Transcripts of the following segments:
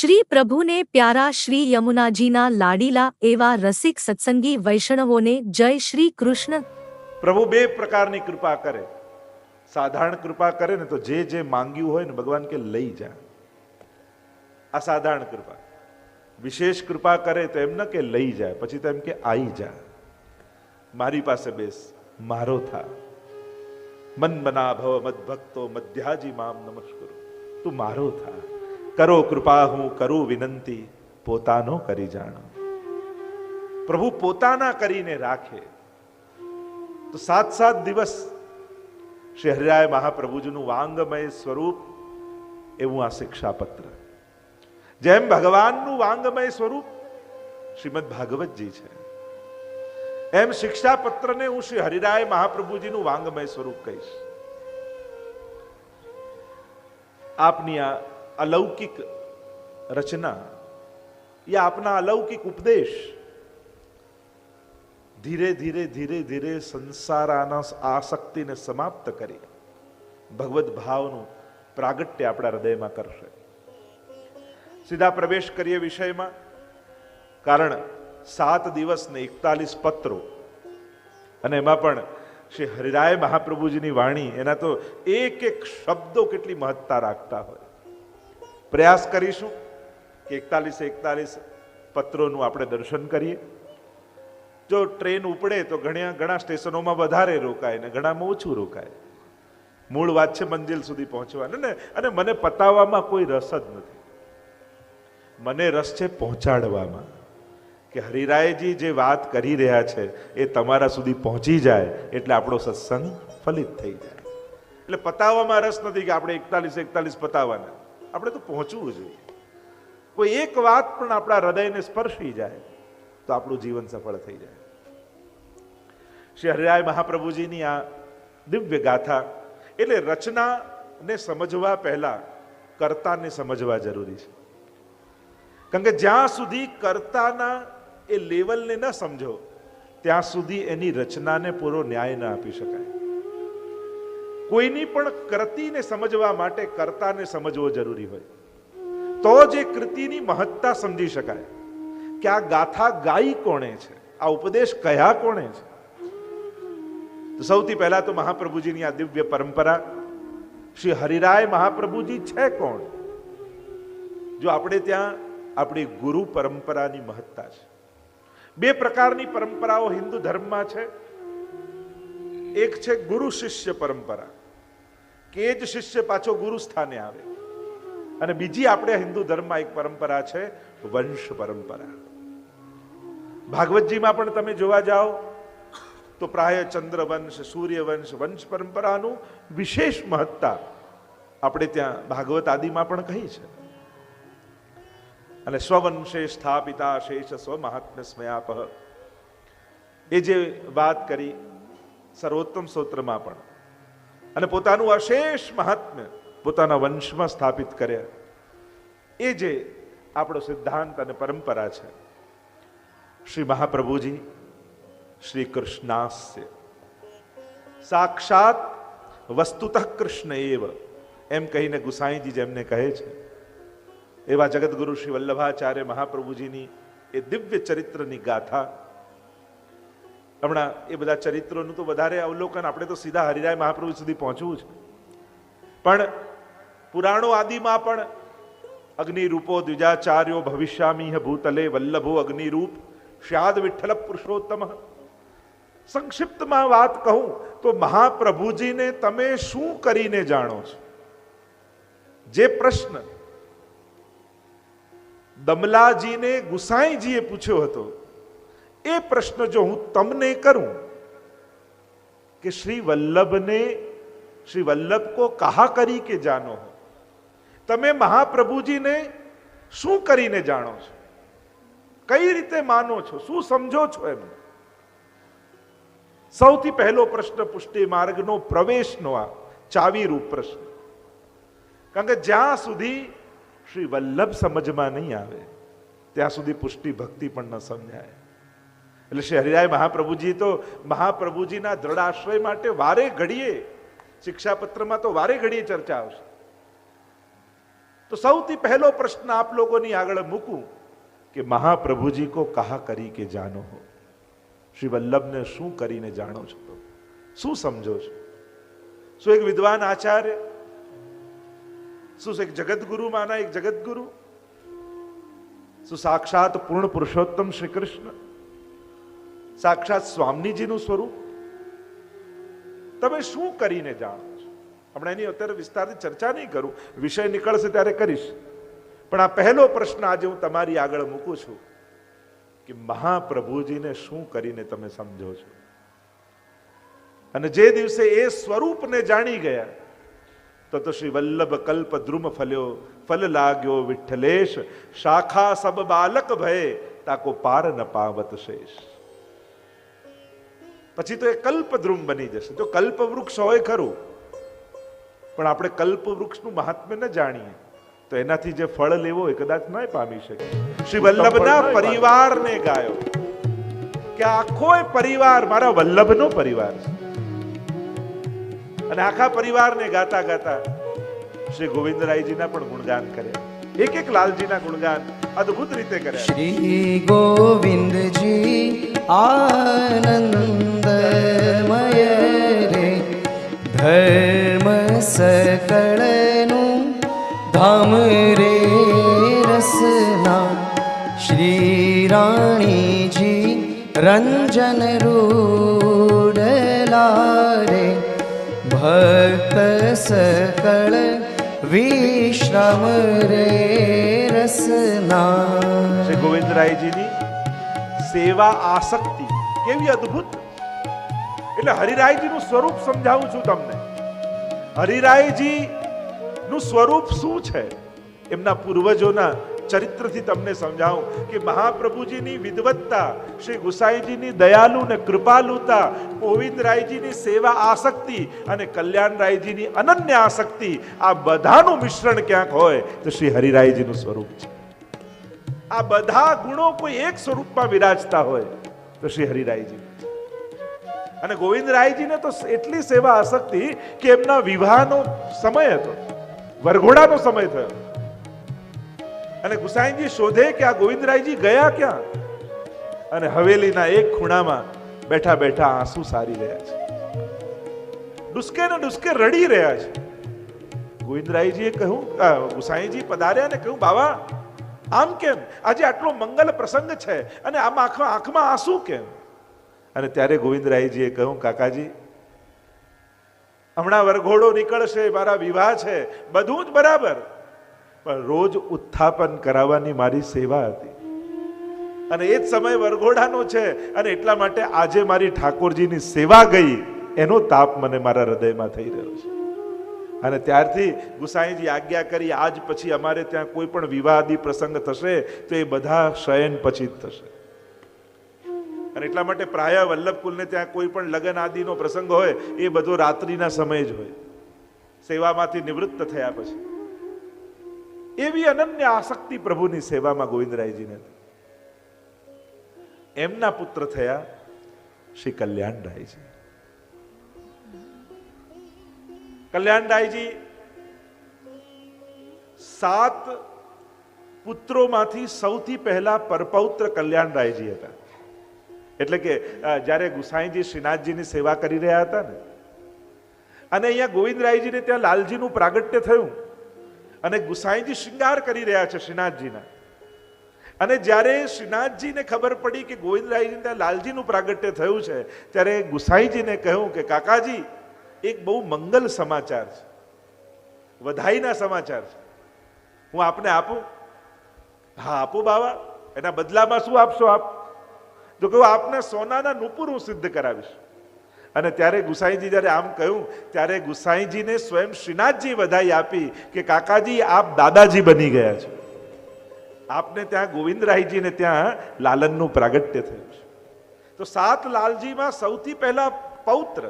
શ્રી પ્રભુને પ્યારા શ્રી યમુનાજીના લાડીલા એવા રસિક સત્સંગી વૈષ્ણવોને જય શ્રી કૃષ્ણ. પ્રભુ બે પ્રકારની કૃપા કરે. સાધારણ કૃપા કરે ને તો જે જે માંગ્યું હોય ને ભગવાન કે લઈ જા. અસાધારણ કૃપા. વિશેષ કૃપા કરે તો એમ ન કે લઈ જાય પછી તો એમ કે આવી જા. મારી પાસે બેસ, મારો થા. મન મના ભવ મદ ભક્તો મધ્યાજી મામ નમસ્કરો. તું મારો થા. કરો કૃપા, હું કરું વિનંતી, પોતાનો કરી જાણો. પ્રભુ પોતાના કરીને રાખે. તો સાત સાત દિવસ શ્રી હરિરાય મહાપ્રભુજીનું વાંગમય સ્વરૂપ, એવું આ શિક્ષાપત્ર. જેમ ભગવાનનું વાંગમય સ્વરૂપ, શ્રીમદ ભાગવતજી છે. એમ શિક્ષાપત્રને હું શ્રી હરિરાય મહાપ્રભુજીનું વાંગમય સ્વરૂપ કહીશ. આપની આ અલૌકિક રચના યા આપના અલૌકિક ઉપદેશ ધીરે ધીરે ધીરે ધીરે સંસારાના આસક્તિને સમાપ્ત કરી ભગવત ભાવનું પ્રાગટ્ય આપણા હૃદયમાં કરશે સીધા પ્રવેશ કરીએ વિષયમાં કારણ સાત દિવસને એકતાલીસ પત્રો અને એમાં પણ શ્રી હરિરાય મહાપ્રભુજીની વાણી એના તો એક એક શબ્દો કેટલી મહત્તા રાખતા હોય પ્રયાસ કરીશું કે એકતાલીસ એકતાલીસ પત્રોનું આપણે દર્શન કરીએ. જો ટ્રેન ઉપડે તો ઘણા ઘણા સ્ટેશનોમાં વધારે રોકાય ને ઘણામાં ઓછું રોકાય. મૂળ વાત છે મંજિલ સુધી પહોંચવાની ને, અને મને પતાવવામાં કોઈ રસ જ નથી. મને રસ છે પહોંચાડવામાં કે હરિરાયજી જે વાત કરી રહ્યા છે એ તમારા સુધી પહોંચી જાય એટલે આપણો સત્સંગ ફલિત થઈ જાય. એટલે પતાવવામાં રસ નથી કે આપણે એકતાલીસ એકતાલીસ પતાવવાના આપણે તો પહોંચવું જોઈએ. કોઈ એક વાત પણ આપણા હૃદયને સ્પર્શી જાય, તો આપણું જીવન સફળ થઈ જાય. શ્રી હરિરાય મહાપ્રભુજીની આ દિવ્ય ગાથા એટલે રચનાને સમજવા પહેલા કર્તાને સમજવા જરૂરી છે. કારણ કે જ્યાં સુધી કર્તાના એ લેવલને ન સમજો, ત્યાં સુધી એની રચનાને પૂરો ન્યાય ન આપી શકાય. કોઈની પણ કૃતિને સમજવા માટે કર્તાને સમજવો જરૂરી હોય. તો જ એ કૃતિની મહત્તા સમજી શકાય. કે આ ગાથા ગાઈ કોણે છે? આ ઉપદેશ કયા કોણે છે? સૌથી પહેલા તો મહાપ્રભુજીની આ દિવ્ય પરંપરા, શ્રી હરિરાય મહાપ્રભુજી છે કોણ? જો આપણે ત્યાં આપણી ગુરુ પરંપરાની મહત્તા છે. બે પ્રકારની પરંપરાઓ હિન્દુ ધર્મમાં છે. એક છે ગુરુ શિષ્ય પરંપરા. કે જ શિષ્ય પાછો ગુરુ સ્થાને આવે. અને બીજી આપણે હિન્દુ ધર્મમાં એક પરંપરા છે, વંશ પરંપરા. ભાગવતજીમાં પણ તમે જોવા જાઓ, તો પ્રાય ચંદ્રવંશ, સૂર્યવંશ, વંશ પરંપરાનું વિશેષ મહત્તા આપણે ત્યાં ભાગવત આદિમાં પણ કહી છે. અને સ્વવંશે સ્થાપિતા શેષ સ્વ મહાત્મ્ય સ્મયાપહ એ જે વાત કરી સર્વોત્તમ સ્તોત્રમાં પણ. અને પોતાનું અશેષ મહાત્મ્ય પોતાના વંશમાં સ્થાપિત કર્યા એ જે આપણો સિદ્ધાંત અને પરંપરા છે. શ્રી મહાપ્રભુજી, શ્રી કૃષ્ણાસ્ય. સાક્ષાત વસ્તુતઃ કૃષ્ણ એવ, એમ કહીને ગુસાઈજી જેમને કહે છે. એવા જગદગુરુ શ્રી વલ્લભાચાર્ય મહાપ્રભુજીની એ દિવ્ય ચરિત્રની ગાથા હમણાં એ બધા ચરિત્રોનું તો વધારે અવલોકન, આપણે તો સીધા હરિરાય મહાપ્રભુ સુધી પહોંચવું છે પણ પુરાણો આદિમાં પણ અગ્નિરૂપો દ્વિજાચાર્યો ભવિષ્યામી ભૂતલે વલ્લભો અગ્નિરૂપ શ્યાદ વિઠ્ઠલ પુરુષોત્તમ. સંક્ષિપ્તમાં વાત કહું તો મહાપ્રભુજીને તમે શું કરીને જાણો છો? જે પ્રશ્ન દમલાજીને ગુસાઈજીએ પૂછ્યો હતો એ પ્રશ્ન જો હું તમને કરું કે શ્રી વલ્લભને, શ્રી વલ્લભ કો કહા કરી કે હો? તમે મહાપ્રભુજીને શું કરીને જાણો છો? કઈ રીતે માનો છો? શું સમજો છો એમ? સૌથી પહેલો પ્રશ્ન પુષ્ટિ માર્ગનો પ્રવેશનો આ ચાવીરૂપ પ્રશ્ન. કારણ કે જ્યાં સુધી શ્રી વલ્લભ સમજમાં નહીં આવે, ત્યાં સુધી પુષ્ટિ ભક્તિ પણ ન સમજાય. એટલે શ્રી હરિરાય મહાપ્રભુજી તો મહાપ્રભુજીના દ્રઢાશ્રય માટે વારે ઘડીએ, શિક્ષાપત્રમાં તો વારે ઘડીએ ચર્ચા આવશે. તો સૌથી પહેલો પ્રશ્ન આપ લોકોની આગળ મૂકું કે મહાપ્રભુજી કો કહા કરી કે જાનો હો? શ્રી વલ્લભને શું કરીને જાણો છો શું સમજો છો? શું એક વિદ્વાન આચાર્ય? શું એક જગતગુરુ માના એક જગતગુરુ શું સાક્ષાત પૂર્ણ પુરુષોત્તમ શ્રી કૃષ્ણ? સાક્ષાત સ્વામીજીનું સ્વરૂપ. તમે શું કરીને જાણો છો? હમણાં એની અત્યારે વિસ્તારથી ચર્ચા નહીં કરું, વિષય નીકળશે ત્યારે કરીશ. પણ આ પહેલો પ્રશ્ન આજે હું તમારી આગળ મૂકું છું કે મહાપ્રભુજીને શું કરીને તમે સમજો છો? અને જે દિવસે એ સ્વરૂપને જાણી ગયા તો તો શ્રી વલ્લભ કલ્પ દ્રુમ ફલ્યો, ફલ લાગ્યો વિઠ્ઠલેશ, શાખા સબ બાલક ભય, તાકો પાર ન પાવત શેષ. પછી તો એ કલ્પદ્રુમ બની જશે. જો કલ્પ વૃક્ષ હોય ખરું પણ આપણે કલ્પ વૃક્ષનું મહાત્મ્ય ન જાણીએ તો એનાથી જે ફળ લેવો એ કદાચ ન પામી શકે. શ્રી વલ્લભના પરિવારને ગાયો. કે આખો પરિવાર મારા વલ્લભનો પરિવાર છે. અને આખા પરિવારને ગાતા ગાતા શ્રી ગોવિંદરાયજીના પણ ગુણગાન કર્યા. એક એક લાલજીના ગુણગાન અદ્ભુત રીતે કર્યા. શ્રી ગોવિંદજી આનંદમય રે ધર્મ સકળનું ધામ રે રસના શ્રી રાણીજી રંજન રૂડલા રે ભક્ત સકળ વિશ્રમ રે રસના શ્રી ગોવિંદરાયજીની સેવા આસક્તિ કેવી અદ્ભુત. એટલે હરિરાયજીનું સ્વરૂપ સમજાવું છું તમને. હરિરાયજી નું સ્વરૂપ શું છે? એમના પૂર્વજોના ચરિત્રથી તમને સમજાવું કે મહાપ્રભુજીની વિદવત્તા, શ્રી ગુસાઈજીની દયાલુ ને કૃપાલુતા, ગોવિંદરાયજીની સેવા આસક્તિ અને કલ્યાણરાયજીની અનન્ય આસક્તિ આ બધાનું મિશ્રણ ક્યાંક હોય તો શ્રી હરિરાયજીનું સ્વરૂપ છે. આ બધા ગુણો કોઈ એક સ્વરૂપમાં વિરાજતા હોય તો શ્રી હરિરાયજી. અને ગોવિંદરાયજીને તો એટલી સેવા આસક્તિ કે એમના વિવાહનો સમય હતો. વરઘોડાનો સમય થયો. અને ગુસાઈજી શોધે કે આ ગોવિંદરાયજી ગયા ક્યાં? અને હવેલીના એક ખૂણામાં બેઠા બેઠા આંસુ સારી રહ્યા છે. ડુસકે ને ડુસકે રડી રહ્યા છે. ગોવિંદરાયજીએ કહ્યું અ, ગુસાઈજી પધાર્યા ને કહ્યું બાવા આમ કેમ? આજે આટલો મંગલ પ્રસંગ છે અને આમ આંખમાં આંખમાં આંસુ કેમ? અને ત્યારે ગોવિંદરાયજીએ કહ્યું, કાકાજી, હમણાં વરઘોડો નીકળશે, મારા વિવાહ છે, બધું જ બરાબર. પણ રોજ ઉત્થાપન કરાવવાની મારી સેવા હતી. અને એ જ સમય વરઘોડાનો છે, અને એટલા માટે આજે મારી ઠાકોરજીની સેવા ગઈ, એનો તાપ મને મારા હૃદયમાં થઈ રહ્યો છે. અને ત્યારથી ગુસાઈજી આજ્ઞા કરી, આજ પછી અમારે ત્યાં કોઈ પણ વિવાદી પ્રસંગ થશે, તો એ બધા શયન પછી જ થશે. અને એટલા માટે પ્રાય વલ્લભ કુલને ત્યાં કોઈ પણ લગ્ન આદિનો પ્રસંગ હોય, એ બધો રાત્રિના સમય જ હોય. સેવામાંથી નિવૃત્ત થયા પછી. એવી અનન્ય આસક્તિ પ્રભુની સેવામાં ગોવિંદરાયજીને એમના પુત્ર થયા શ્રી કલ્યાણરાયજી. કલ્યાણરાયજી, સાત પુત્રોમાંથી સૌથી પહેલા પરપૌત્ર કલ્યાણરાયજી હતા. એટલે કે જ્યારે ગુસાઈજી શ્રીનાથજીની સેવા કરી રહ્યા હતા ને, અને અહીંયા ગોવિંદરાયજીને ત્યાં લાલજીનું પ્રાગટ્ય થયું, અને ગુસાઈજી શૃંગાર કરી રહ્યા છે શ્રીનાથજીના. અને જ્યારે શ્રીનાથજીને ખબર પડી કે ગોવિંદરાયજીને ત્યાં લાલજીનું પ્રાગટ્ય થયું છે, ત્યારે ગુસાઈજીને કહ્યું કે, કાકાજી એક બહુ મંગલ સમાચાર છે. વધાઈના સમાચાર છે. હું આપને આપું? હા, આપો બાવા. એના બદલામાં શું આપશો આપ? તો કહું, આપને સોનાના નુપુર હું સિદ્ધ કરાવીશ. અને ત્યારે ગુસાઈજી જ્યારે આમ કહ્યું, ત્યારે ગુસાઈજીને સ્વયં શ્રીનાથજી વધાઈ આપી કે, કાકાજી, આપ દાદાજી બની ગયા છે. આપને ત્યાં ગોવિંદરાયજીને ત્યાં લાલનનું પ્રાગટ્ય થયું છે. તો સાત લાલજીમાં સૌથી પહેલા પૌત્ર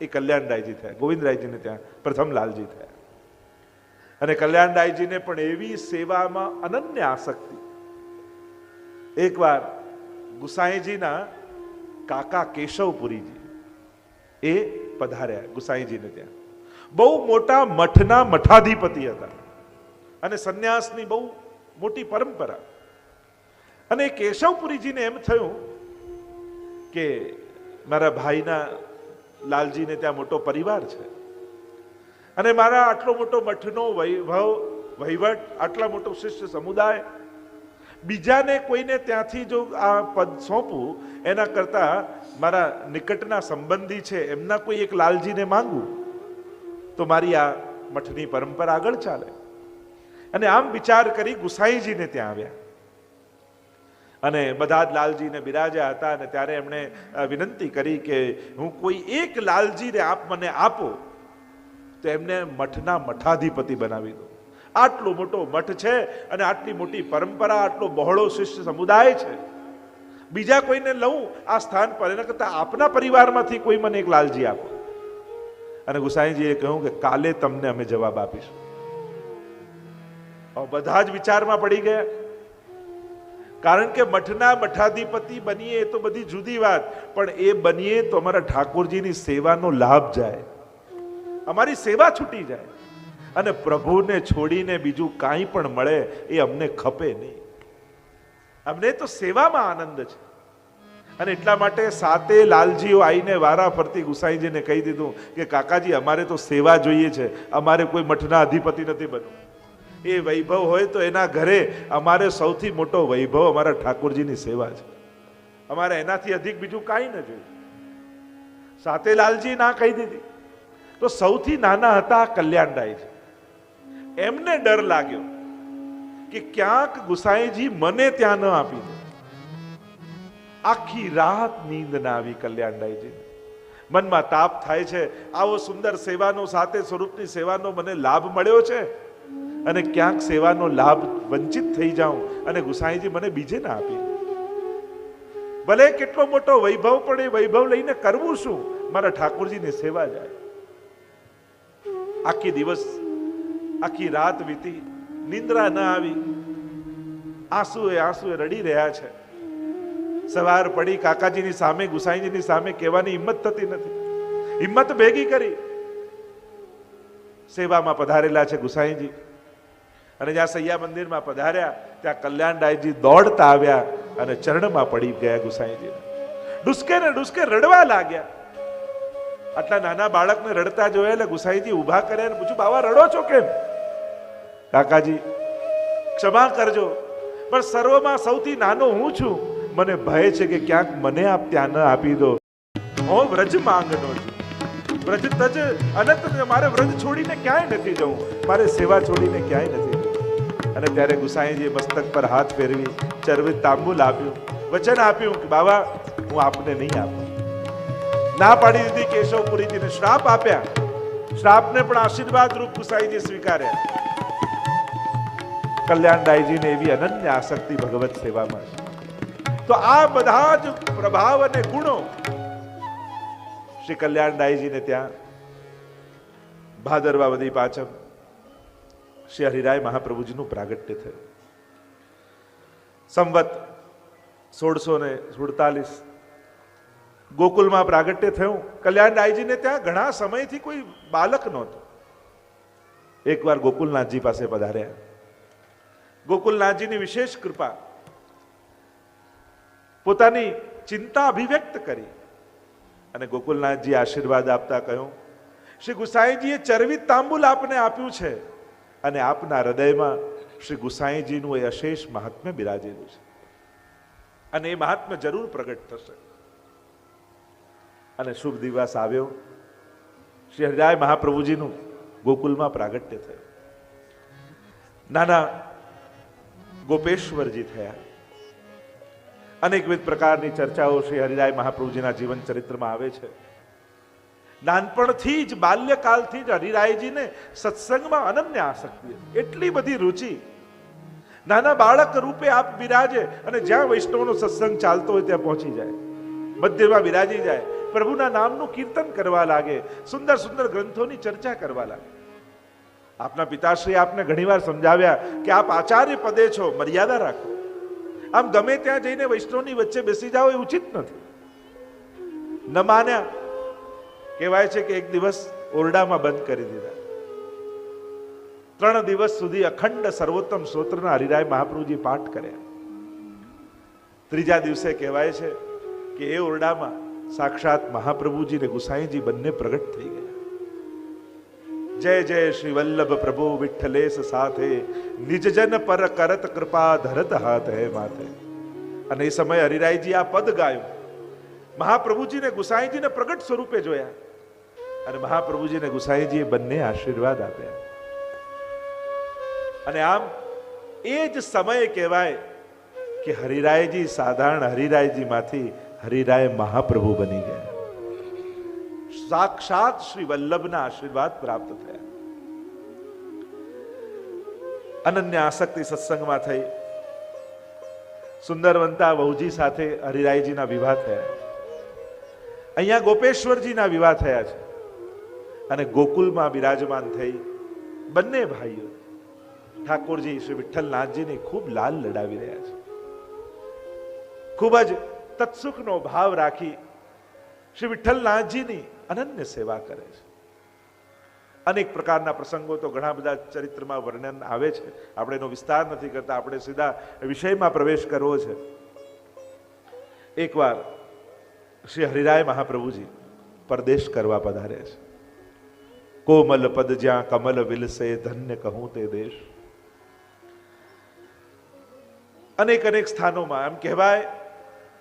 એ કલ્યાણરાયજી થયા, ગોવિંદરાયજીને ત્યાં, પ્રથમ લાલજી થયા. અને કલ્યાણરાયજીને પણ એવી સેવામાં અનન્ય આસક્તિ. એકવાર ગુસાઈજીના કાકા કેશવપુરીજી એ પધાર્યા ગુસાઈજીને ત્યાં. બહુ મોટા મઠના મઠાધિપતિ હતા અને સંન્યાસની બહુ મોટી પરંપરા. અને કેશવપુરીજીને એમ થયું કે મારા ભાઈના લાલજીને ત્યાં મોટો પરિવાર છે. અને મારા આટલો મોટો મઠનો વૈભવ, વહીવટ, આટલા મોટો શિષ્ય સમુદાય, બીજાને કોઈને ત્યાંથી જો આ પદ સોંપું, એના કરતાં મારા નિકટના સંબંધી છે, એમના કોઈ એક લાલજીને માંગું, તો મારી આ મઠની પરંપરા આગળ ચાલે. અને આમ વિચાર કરી ગુસાઈજીને ત્યાં આવ્યા. અને બધા જ લાલજીને બિરાજ્યા હતા અને ત્યારે એમણે વિનંતી કરી કે હું કોઈ એક લાલજીને આપ મને આપો, તો એમને મઠના મઠાધિપતિ બનાવી દો. આટલો મોટો મઠ છે અને આટલી મોટી પરંપરા, આટલો બહોળો શિષ્ય સમુદાય છે. બીજા કોઈને લઉં આ સ્થાન પર, એના કરતાં આપના પરિવારમાંથી કોઈ મને એક લાલજી આપો. અને ગુસાઈજીએ કહ્યું કે કાલે તમને અમે જવાબ આપીશું. બધા જ વિચારમાં પડી ગયા. કારણ કે મઠના મઠાધિપતિ બનીએ એ તો બધી જુદી વાત, પણ એ બનીએ તો અમારા ઠાકોરજીની સેવાનો લાભ જાય. અમારી સેવા છૂટી જાય. અને પ્રભુને છોડીને બીજું કાંઈ પણ મળે એ અમને ખપે નહીં. અમને તો સેવામાં આનંદ છે. અને એટલા માટે સાતે લાલજીઓ આવીને વારા ફરતી ગુસાઈજીને કહી દીધું કે કાકાજી, અમારે તો સેવા જોઈએ છે. અમારે કોઈ મઠના અધિપતિ નથી બનવું. એ વૈભવ હોય તો એના ઘરે અમારે સૌથી મોટો વૈભવ અમારા ઠાકોરજીની સેવા છે. અમારે એનાથી અધિક બીજું કાંઈ ન જોયું સાતે લાલજી ના કહી દીધી. તો સૌથી નાના હતા કલ્યાણરાયજી એમને ડર લાગ્યો કે ક્યાંક ગુસાઈજી મને ત્યાં ન આપી દે. આખી રાત નીંદ ના આવી કલ્યાણરાયજી મનમાં તાપ થાય છે. આવો સુંદર સેવાનો સાથે સ્વરૂપની સેવાનો મને લાભ મળ્યો છે. અને ક્યાંક સેવાનો લાભ વંચિત થઈ જાઉં અને ગુસાઈજી મને બીજે ના આપી. ભલે કેટલો મોટો વૈભવ પણ એ વૈભવ લઈને કરવું શું? મારા ઠાકોરજીની સેવા જાય. આખી દિવસ, આખી રાત વીતી, નિંદ્રા ન આવી. આંસુએ આંસુએ રડી રહ્યા છે. સવાર પડી, કાકાજીની સામે, ગુસાઈજીની સામે કહેવાની હિંમત થતી નથી. હિંમત ભેગી કરી. સેવામાં પધારેલા છે ગુસાઈજી. અને જ્યાં સૈયા મંદિરમાં પધાર્યા, ત્યાં કલ્યાણરાયજી દોડતા આવ્યા અને ચરણમાં પડી ગયા ગુસાઈજી ડુસકે ને ડુસકે રડવા લાગ્યા. આટલા નાના બાળકને રડતા જોયા એટલે ગુસાઈજી ઊભા કર્યા અને પૂછ્યું, બાવા, રડો છો કેમ? કાકાજી, ક્ષમા કરજો, પણ સર્વમાં સૌથી નાનો હું છું. મને ભય છે કે ક્યાંક મને આપ ત્યાં ન આપી દો. હું વ્રજ માંગનો છું. વ્રજ તજ અનંત મારે વ્રજ છોડીને ક્યાંય નથી જવું. મારે સેવા છોડીને ક્યાંય નથી અને ત્યારે ગુસાઈજીએ મસ્તક પર હાથ ફેરવી ચરવી તાંબુલ આપ્યું વચન આપ્યું કે બાબા હું આપને નહીં આપું. ના પાડી દીધી કેશવપુરીજીને શ્રાપ આપ્યા. શ્રાપને પણ આશીર્વાદ રૂપ ગુસાઈજી સ્વીકાર્યા. કલ્યાણદાયજીને એવી અનન્ય આસક્તિ ભગવત સેવામાં તો આ બધા જ પ્રભાવ અને ગુણો શ્રી કલ્યાણદાયજીને ત્યાં ભાદરવા વધી પાચમ શ્રી હરિરાય મહાપ્રભુજીનું પ્રાગટ્ય થયું. સંવત સોળસો ને સુડતાલીસ ગોકુલમાં પ્રાગટ્ય થયું. કલ્યાણરાયજીને ત્યાં ઘણા સમયથી કોઈ બાલક નહોતો. એકવાર ગોકુલનાથજી પાસે પધાર્યા. ગોકુલનાથજીની વિશેષ કૃપા પોતાની ચિંતા અભિવ્યક્ત કરી અને ગોકુલનાથજી આશીર્વાદ આપતા કહ્યું, શ્રી ગુસાઈજીએ ચરવિત તાંબુલ આપને આપ્યું છે. અને આપના હૃદયમાં શ્રી ગુસાઈજીનું એ અશેષ મહાત્મ્ય બિરાજેલું છે. અને એ મહાત્મ્ય જરૂર પ્રગટ થશે. અને શુભ દિવસ આવ્યો. શ્રી હરિરાય મહાપ્રભુજીનું ગોકુલમાં પ્રાગટ્ય થયું. નાના ગોપેશ્વરજી થયા. અનેકવિધ પ્રકારની ચર્ચાઓ શ્રી હરિરાય મહાપ્રભુજીના જીવન ચરિત્રમાં આવે છે. નાનપણથી જ, બાલ્યકાલથી જ હરિરાયજીને સત્સંગમાં અનન્ય આસક્તિ એટલી બધી રુચિ. નાના બાળક રૂપે આપ બિરાજે અને જ્યાં વૈષ્ણવનો સત્સંગ ચાલતો હોય ત્યાં પહોંચી જાય. મધ્યમાં બિરાજી જાય. પ્રભુના નામનું કીર્તન કરવા લાગે. સુંદર સુંદર ગ્રંથોની ચર્ચા કરવા લાગે. આપના પિતાશ્રી આપને ઘણીવાર સમજાવ્યા કે આપ આચાર્ય પદે છો, મર્યાદા રાખો. આમ ગમે ત્યાં જઈને વૈષ્ણવની વચ્ચે બેસી જાઓ એ ઉચિત નથી. ન માન્યા કહેવાય છે કે એક દિવસ ઓરડામાં બંધ કરી દીધા. ત્રણ દિવસ સુધી અખંડ સર્વોત્તમ સ્તોત્રના હરિરાય મહાપ્રભુજી પાઠ કર્યા. ત્રીજા દિવસે કહેવાય છે કે એ ઓરડામાં સાક્ષાત મહાપ્રભુજી ને ગુસાઈજી બંને પ્રગટ થઈ ગયા. જય જય શ્રી વલ્લભ પ્રભુ વિઠ્ઠલેશ સાથે નિજજન પર કરત કૃપા ધરત હાથ હે માથે. અને એ સમયે હરિરાયજી આ પદ ગાયું. મહાપ્રભુજીને ગુસાઈજીને પ્રગટ સ્વરૂપે જોયા. અને મહાપ્રભુજીને ગુસાઈજીએ બંને આશીર્વાદ આપ્યા. અને આમ એ જ સમયે કહેવાય કે હરિરાયજી સાધારણ હરિરાયજીમાંથી હરિરાય મહાપ્રભુ બની ગયા. સાક્ષાત શ્રી વલ્લભના આશીર્વાદ પ્રાપ્ત થયા. અનન્ય આસક્તિ સત્સંગમાં થઈ. સુંદરવંતા વહુજી સાથે હરિરાયજીના વિવાહ થયા. અહીંયા ગોપેશ્વરજીના વિવાહ થયા છે. અને ગોકુલમાં બિરાજમાન થઈ બંને ભાઈઓ ઠાકોરજી શ્રી વિઠ્ઠલનાથજીને ખૂબ લાલ લડાવી રહ્યા છે. ખૂબ જ તત્સુખનો ભાવ રાખી શ્રી વિઠ્ઠલનાથજીની અનન્ય સેવા કરે છે. અનેક પ્રકારના પ્રસંગો તો ઘણા બધા ચરિત્રમાં વર્ણન આવે છે. આપણે એનો વિસ્તાર નથી કરતા, આપણે સીધા વિષયમાં પ્રવેશ કરવો છે. એકવાર શ્રી હરિરાય મહાપ્રભુજી પરદેશ કરવા પધારે છે. કોમલ પદ જ્યાં કમલ વિલસે, ધન્ય કહું તે દેશ. અનેક અનેક સ્થાનોમાં એમ કહેવાય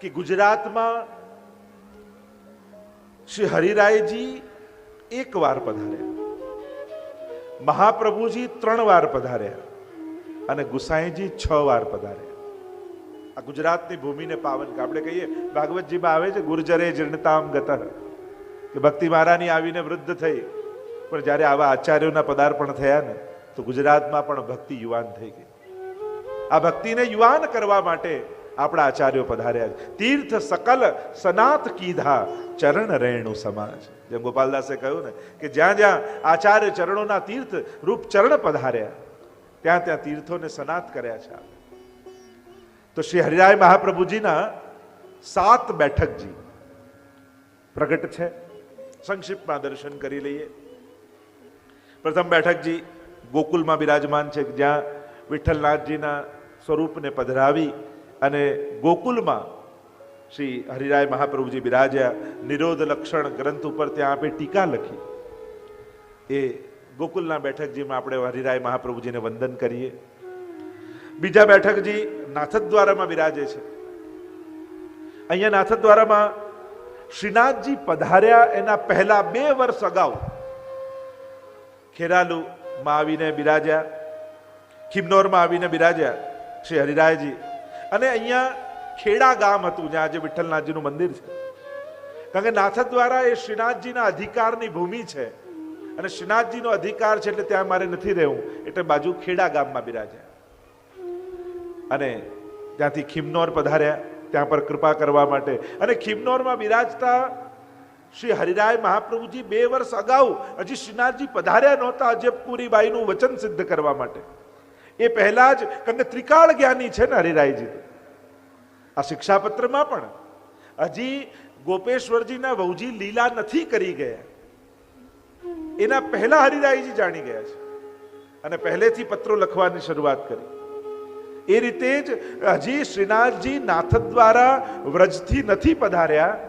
કે ગુજરાતમાં શ્રી હરિરાયજી એક વાર પધાર્યા. મહાપ્રભુજી ત્રણ વાર પધાર્યા અને ગુસાઈજી છ વાર પધાર્યા. આ ગુજરાતની ભૂમિને પાવન આપણે કહીએ, ભાગવતજીમાં આવે છે, ગુર્જરે જીર્ણતામ ગત. કે ભક્તિ મહારાની આવીને વૃદ્ધ થઈ. પણ જ્યારે આવા આચાર્યોના પદાર્પણ થયા ને, તો ગુજરાતમાં પણ ભક્તિ યુવાન થઈ ગઈ. આ ભક્તિને યુવાન કરવા માટે આપણા આચાર્યો પધાર્યા તીર્થ સકલ સનાત કીધા ચરણ રેણુ સમાજ. જેમ ગોપાલદાસે કહ્યું ને, કે જ્યાં જ્યાં આચાર્ય ચરણોના તીર્થ રૂપ ચરણ પધાર્યા, ત્યાં ત્યાં તીર્થોને સનાત કર્યા છે તો શ્રી હરિરાય મહાપ્રભુજીના સાત બેઠકજી પ્રગટ છે. સંક્ષિપ્તમાં દર્શન કરી લઈએ. પ્રથમ બેઠકજી ગોકુલમાં બિરાજમાન છે, જ્યાં વિઠ્ઠલનાથજીના સ્વરૂપને પધરાવી અને ગોકુલમાં શ્રી હરિરાય મહાપ્રભુજી બિરાજ્યા, નિરોધ લક્ષણ ગ્રંથ ઉપર ત્યાં આપે ટીકા લખી. એ ગોકુલના બેઠકજીમાં આપણે હરિરાય મહાપ્રભુજીને વંદન કરીએ. બીજા બેઠકજી નાથદ્વારામાં બિરાજે છે. અહીંયા નાથદ્વારામાં શ્રીનાથજી પધાર્યા એના પહેલા બે વર્ષ અગાઉ ખેરાલુમાં આવીને બિરાજ્યા ખિમનોરમાં આવીને બિરાજ્યા શ્રી હરિરાયજી. અને અહીંયા ખેડા ગામ હતું, જ્યાં આજે વિઠ્ઠલનાથજીનું મંદિર છે. કારણ કે નાથ દ્વારા એ શ્રીનાથજીના અધિકારની ભૂમિ છે. અને શ્રીનાથજીનો અધિકાર છે એટલે ત્યાં મારે નથી રહેવું, એટલે બાજુ ખેડા ગામમાં બિરાજ્યા. અને ત્યાંથી ખિમનોર પધાર્યા, ત્યાં પર કૃપા કરવા માટે. અને ખિમનોરમાં બિરાજતા શ્રી હરિરાય મહાપ્રભુજી બે વર્ષ અગાઉ હજી શ્રીનાથજી પધાર્યા નહોતા અજબપુરીબાઈનું વચન સિદ્ધ કરવા માટે. એ પહેલા જ કંઈક ત્રિકાળ જ્ઞાની છે ને હરિરાયજી. આ શિક્ષાપત્રમાં પણ હજી ગોપેશ્વરજીના વહુજી લીલા નથી કરી ગયા. એના પહેલા હરિરાયજી જાણી ગયા છે. અને પહેલેથી પત્રો લખવાની શરૂઆત કરી. એ રીતે જ હજી શ્રીનાથજી નાથ દ્વારા વ્રજથી નથી પધાર્યા.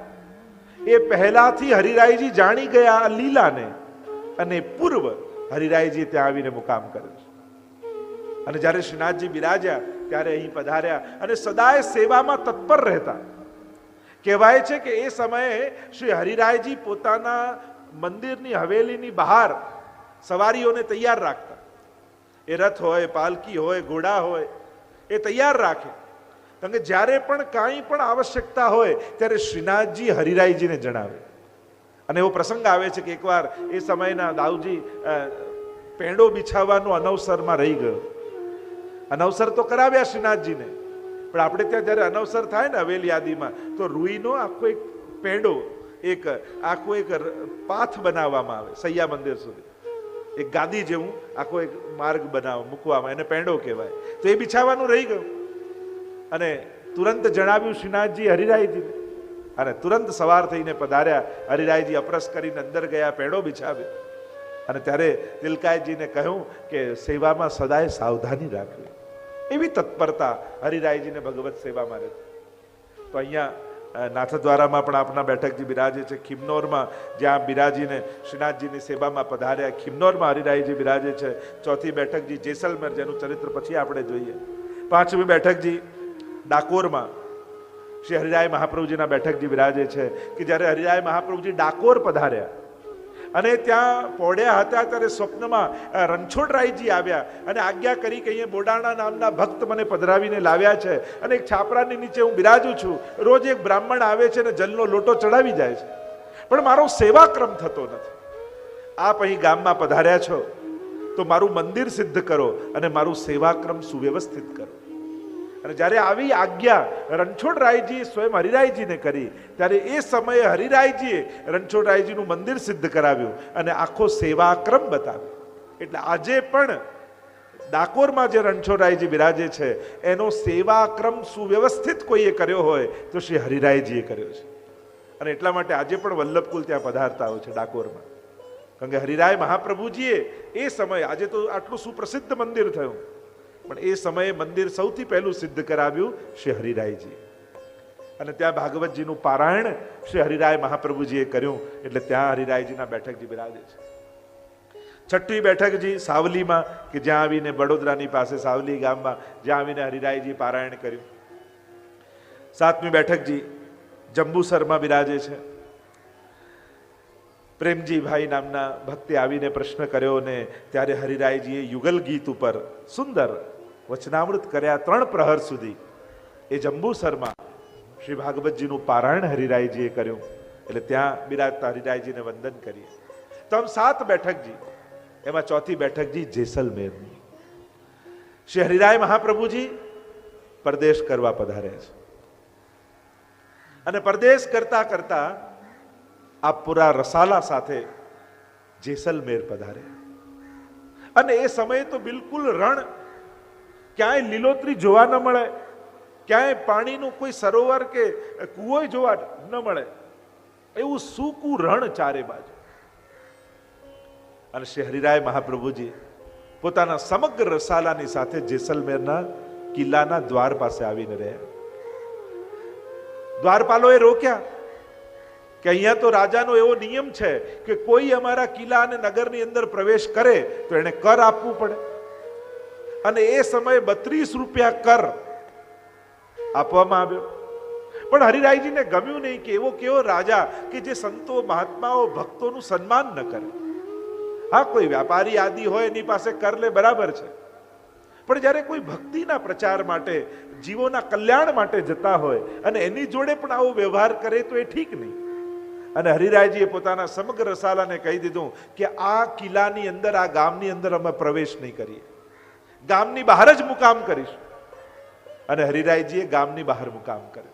એ પહેલાથી હરિરાયજી જાણી ગયા આ લીલાને અને પૂર્વ હરિરાયજી ત્યાં આવીને મુકામ કરે છે. અને જ્યારે શ્રીનાથજી બિરાજ્યા, ત્યારે અહીં પધાર્યા અને સદાય સેવામાં તત્પર રહેતા. કહેવાય છે કે એ સમયે શ્રી હરિરાયજી પોતાના મંદિરની હવેલીની બહાર સવારીઓને તૈયાર રાખતા. એ રથ હોય પાલકી હોય, ઘોડા હોય, એ તૈયાર રાખે. કારણ કે જ્યારે પણ કાંઈ પણ આવશ્યકતા હોય, ત્યારે શ્રીનાથજી હરિરાયજીને જણાવે. અને એવો પ્રસંગ આવે છે કે એકવાર એ સમયના દાઉજી પેંડો બિછાવવાનો અનવસરમાં રહી ગયો. અનવસર તો કરાવ્યા શ્રીનાથજીને. પણ આપણે ત્યાં જ્યારે અનવસર થાય ને હવેલી યાદીમાં, તો રૂઈનો આખો એક પેંડો, એક, આખો એક પાથ બનાવવામાં આવે, સૈયા મંદિર સુધી. એક ગાદી જેવું આખો એક માર્ગ બનાવ, મૂકવામાં, એને પેંડો કહેવાય. તો એ બિછાવવાનું રહી ગયું. અને તુરંત જણાવ્યું શ્રીનાથજી હરિરાયજીને અને તુરંત સવાર થઈને પધાર્યા. હરિરાયજી અપરસ કરીને અંદર ગયા, પેડો બિછાવ્યો. અને ત્યારે તિલકાયજીને કહ્યું કે સેવામાં સદાય સાવધાની રાખવી. એવી તત્પરતા હરિરાયજીને ભગવત સેવામાં રહેતી. તો અહીંયા નાથદ્વારામાં પણ આપણા બેઠકજી બિરાજે છે. ખિમનોરમાં જ્યાં બિરાજીને શ્રીનાથજીની સેવામાં પધાર્યા, ખિમનોરમાં હરિરાયજી બિરાજે છે. ચોથી બેઠકજી જેસલમેર, જેનું ચરિત્ર પછી આપણે જોઈએ. પાંચમી બેઠકજી ડાકોરમાં. શ્રી હરિરાય મહાપ્રભુજીના બેઠકજી બિરાજે છે કે જ્યારે હરિરાય મહાપ્રભુજી ડાકોર પધાર્યા અને ત્યાં પોડ્યા હતા ત્યારે સ્વપ્નમાં રણછોડરાયજી આવ્યા અને આજ્ઞા કરી કે અહીંયા બોડાણા નામના ભક્ત મને પધરાવીને લાવ્યા છે અને એક છાપરાની નીચે હું બિરાજું છું. રોજ એક બ્રાહ્મણ આવે છે અને જલનો લોટો ચડાવી જાય છે. પણ મારો સેવાક્રમ થતો નથી. આપ અહીં ગામમાં પધાર્યા છો. તો મારું મંદિર સિદ્ધ કરો અને મારું સેવાક્રમ સુવ્યવસ્થિત કરો. અને જ્યારે આવી આજ્ઞા રણછોડરાયજી સ્વયં હરિરાયજીને કરી, ત્યારે એ સમયે હરિરાયજીએ રણછોડરાયજીનું મંદિર સિદ્ધ કરાવ્યું અને આખો સેવાક્રમ બતાવ્યો. એટલે આજે પણ ડાકોરમાં જે રણછોડરાયજી બિરાજે છે, એનો સેવાક્રમ સુવ્યવસ્થિત કોઈએ કર્યો હોય તો શ્રી હરિરાયજીએ કર્યો છે. અને એટલા માટે આજે પણ વલ્લભકુલ ત્યાં પધારતા હોય છે ડાકોરમાં. કારણ કે હરિરાય મહાપ્રભુજીએ એ સમયે, આજે તો આટલું સુપ્રસિદ્ધ મંદિર થયું. પણ એ સમયે મંદિર સૌથી પહેલું સિદ્ધ કરાવ્યું શ્રી હરિરાયજી અને ત્યાં ભાગવતજીનું પારાયણ શ્રી હરિરાય મહાપ્રભુજીએ કર્યું, એટલે ત્યાં હરિરાયજીના બેઠકજી બિરાજે છે. છઠ્ઠી બેઠકજી સાવલીમાં, કે જ્યાં આવીને વડોદરાની પાસે સાવલી ગામમાં, જ્યાં આવીને હરિરાયજી પારાયણ કર્યું. સાતમી બેઠકજી જંબુસરમાં બિરાજે છે. પ્રેમજીભાઈ નામના ભક્તે આવીને પ્રશ્ન કર્યો ને ત્યારે હરિરાયજીએ યુગલ ગીત ઉપર સુંદર વચનામૃત કર્યા ત્રણ પ્રહર સુધી. એ જંબુસરમાં શ્રી ભાગવતજીનું પારાયણ હરિરાયજીએ કર્યું. એટલે ત્યાં બિરાજતા હરિરાયજીને વંદન કરીએ. તો આમ સાત બેઠકજી, એમાં ચોથી બેઠકજી જેસલમેરની. શ્રી હરિરાય મહાપ્રભુજી પરદેશ કરવા પધાર્યા છે. અને પરદેશ કરતા કરતા આ પૂરા રસાલા સાથે જેસલમેર પધારે. અને એ સમયે તો બિલકુલ રણ ક્યાંય લીલોતરી જોવા ન મળે, ક્યાંય પાણીનું કોઈ સરોવર કે કૂવો જોવા ન મળે. એવું સૂકું રણ ચારે બાજુ. અને શ્રી હરિરાય મહાપ્રભુજી પોતાના સમગ્ર રસાલાની સાથે જેસલમેરના કિલ્લાના દ્વાર પાસે આવીને રહ્યા. દ્વારપાલોએ રોક્યા કે અહીંયા તો રાજાનો એવો નિયમ છે કે કોઈ અમારા કિલ્લા અને નગરની અંદર પ્રવેશ કરે તો એને કર આપવું પડે. અને એ સમયે બત્રીસ રૂપિયા કર આપવામાં આવ્યો. પણ હરિરાયજીને ગમ્યું નહીં કે એવો કેવો રાજા કે જે સંતો, મહાત્માઓ, ભક્તોનું સન્માન ન કરે. હા, કોઈ વ્યાપારી આદિ હોય એની પાસે કર લે બરાબર છે. પણ જ્યારે કોઈ ભક્તિના પ્રચાર માટે, જીવોના કલ્યાણ માટે જતા હોય અને એની જોડે પણ આવો વ્યવહાર કરે તો એ ઠીક નહીં. અને હરિરાયજીએ પોતાના સમગ્ર રસાલાને કહી દીધું કે આ કિલ્લાની અંદર, આ ગામની અંદર અમે પ્રવેશ નહીં કરીએ. ગામની બહાર જ મુકામ કરીશ. અને હરિરાયજીએ ગામની બહાર મુકામ કર્યો.